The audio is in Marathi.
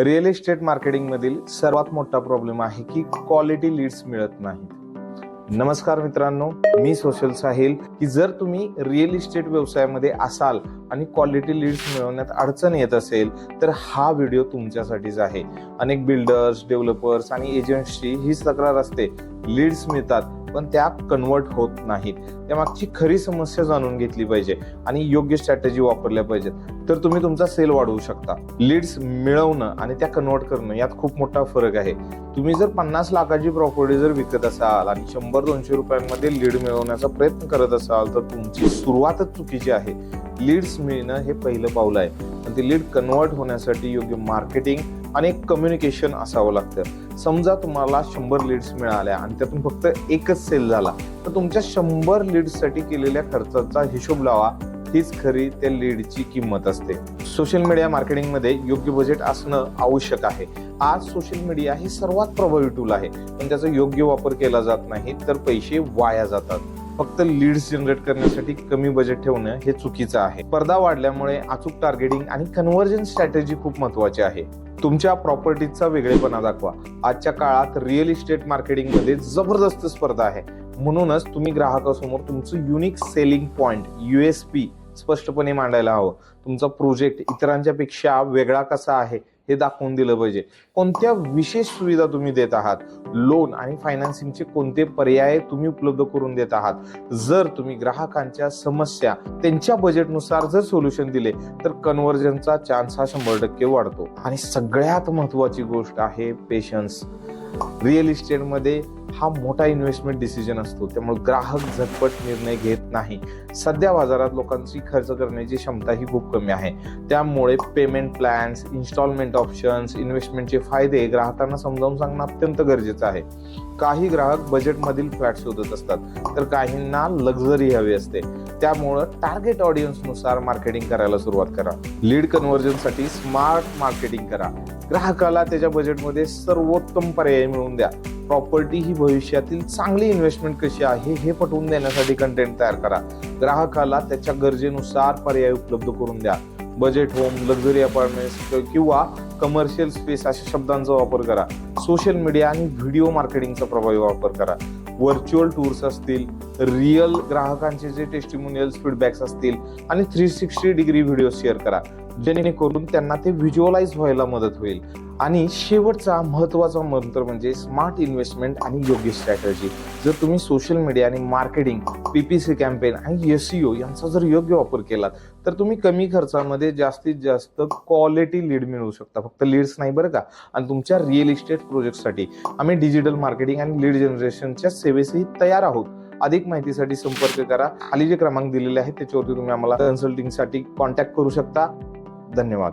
रिअल इस्टेट मार्केटिंगमधील सर्वात मोठा प्रॉब्लेम आहे की क्वालिटी लीड्स मिळत नाहीत. नमस्कार मित्रांनो मी सोशल साहिल की जर तुम्ही रिअल इस्टेट व्यवसायामध्ये असाल आणि क्वालिटी लीड्स मिळवण्यात अडचण येत असेल तर हा व्हिडिओ तुमच्यासाठीच आहे. अनेक बिल्डर्स डेव्हलपर्स आणि एजंट्सची हीच तक्रार असते. लीड्स मिळतात पण त्या कन्वर्ट होत नाहीत. त्यामागची खरी समस्या जाणून घेतली पाहिजे आणि योग्य स्ट्रॅटेजी वापरल्या पाहिजेत. तर तुम्ही तुमचा सेल वाढवू शकता. लीड्स मिळवणं आणि त्या कन्वर्ट करणं यात खूप मोठा फरक आहे. तुम्ही जर पन्नास लाखाची प्रॉपर्टी जर विकत असाल आणि शंभर दोनशे रुपयांमध्ये लीड मिळवण्याचा प्रयत्न करत असाल तर तुमची सुरुवातच चुकीची आहे. लीड्स मिळणं हे पहिलं पाऊल आहे. आणि ते लीड कन्वर्ट होण्यासाठी योग्य मार्केटिंग आणि कम्युनिकेशन असावं लागतं. समजा तुम्हाला शंभर लीड्स मिळाल्या आणि त्यातून फक्त एकच सेल झाला तर तुमच्या शंभर लीड्ससाठी केलेल्या खर्चाचा हिशोब लावा. हीच खरी त्या लीडची किंमत असते. सोशल मीडिया मार्केटिंगमध्ये योग्य बजेट असणं आवश्यक आहे. आज सोशल मीडिया हे सर्वात प्रभावी टूल आहे. पण त्याचा योग्य वापर केला जात नाही तर पैसे वाया जातात. फक्त लीड्स जनरेट करण्यासाठी कमी बजेट ठेवणं हे चुकीचं आहे. स्पर्धा वाढल्यामुळे अचूक टार्गेटिंग आणि कन्व्हर्जन स्ट्रॅटेजी खूप महत्वाची आहे. तुमच्या प्रॉपर्टीचा वेगळेपणा दाखवा. आजच्या काळात रिअल इस्टेट मार्केटिंगमध्ये जबरदस्त स्पर्धा आहे. म्हणूनच तुम्ही ग्राहकासमोर तुमचं युनिक सेलिंग पॉइंट युएसपी स्पष्टपणे मांडायला हवं. तुमचा प्रोजेक्ट इतरांच्या पेक्षा वेगळा कसा आहे हे दाखवून दिलं पाहिजे. कोणत्या विशेष सुविधा तुम्ही देत आहात? लोन आणि फायनान्सिंगचे कोणते पर्याय तुम्ही उपलब्ध करून देत आहात? जर तुम्ही ग्राहकांच्या समस्या त्यांच्या बजेटनुसार जर सोल्युशन दिले तर कन्व्हर्जनचा चान्स हा शंभर टक्के वाढतो. आणि सगळ्यात महत्वाची गोष्ट आहे पेशन्स रिअल इस्टेटमध्ये हा मोठा इन्व्हेस्टमेंट डिसिजन असतो. त्यामुळे ग्राहक झटपट निर्णय घेत नाही. सध्या बाजारात लोकांची खर्च करण्याची क्षमता ही खूप कमी आहे. त्यामुळे पेमेंट प्लॅन्स इन्स्टॉलमेंट ऑप्शन्स इन्व्हेस्टमेंटचे फायदे ग्राहकांना समजावून सांगणं अत्यंत गरजेचं आहे. काही ग्राहक बजेटमधील फ्लॅट शोधत असतात. तर काहींना लक्झरी हवी असते. त्यामुळं टार्गेट ऑडियन्सनुसार मार्केटिंग करायला सुरुवात करा. लीड कन्व्हर्जनसाठी स्मार्ट मार्केटिंग करा. ग्राहकाला त्याच्या बजेटमध्ये सर्वोत्तम पर्याय मिळवून द्या. प्रॉपर्टी ही भविष्यातील चांगली इन्व्हेस्टमेंट कशी आहे हे पटवून देण्यासाठी कंटेंट तयार करा. ग्राहकाला त्याच्या गरजेनुसार पर्याय उपलब्ध करून द्या. बजेट होम लक्झरी अपार्टमेंट्स किंवा कमर्शियल स्पेस अशा शब्दांचा वापर करा. सोशल मीडिया आणि व्हिडिओ मार्केटिंगचा प्रभावी वापर करा. व्हर्च्युअल टूर्स असतील रिअल ग्राहकांचे जे टेस्टिमोनियल्स फीडबॅक्स असतील आणि three sixty degree video share करा. जेणेकरून त्यांना ते व्हिज्युअलाइज व्हायला मदत होईल. आणि शेवटचा महत्त्वाचा मंत्र म्हणजे स्मार्ट इन्व्हेस्टमेंट आणि योग्य स्ट्रॅटजी जर तुम्ही सोशल मीडिया आणि मार्केटिंग पीपीसी कॅम्पेन आणि एसईओ यांचा जर योग्य वापर केलात तर तुम्ही कमी खर्चामध्ये जास्तीत जास्त क्वालिटी लीड मिळवू शकता. फक्त लीड्स नाही बरं का? आणि तुमच्या रिअल इस्टेट प्रोजेक्टसाठी आम्ही डिजिटल मार्केटिंग आणि लीड जनरेशनच्या सेवेसही तयार आहोत. अधिक माहितीसाठी संपर्क करा. खाली जे क्रमांक दिलेले आहेत त्याच्यावरती तुम्ही आम्हाला कन्सल्टिंगसाठी कॉन्टॅक्ट करू शकता. धन्यवाद.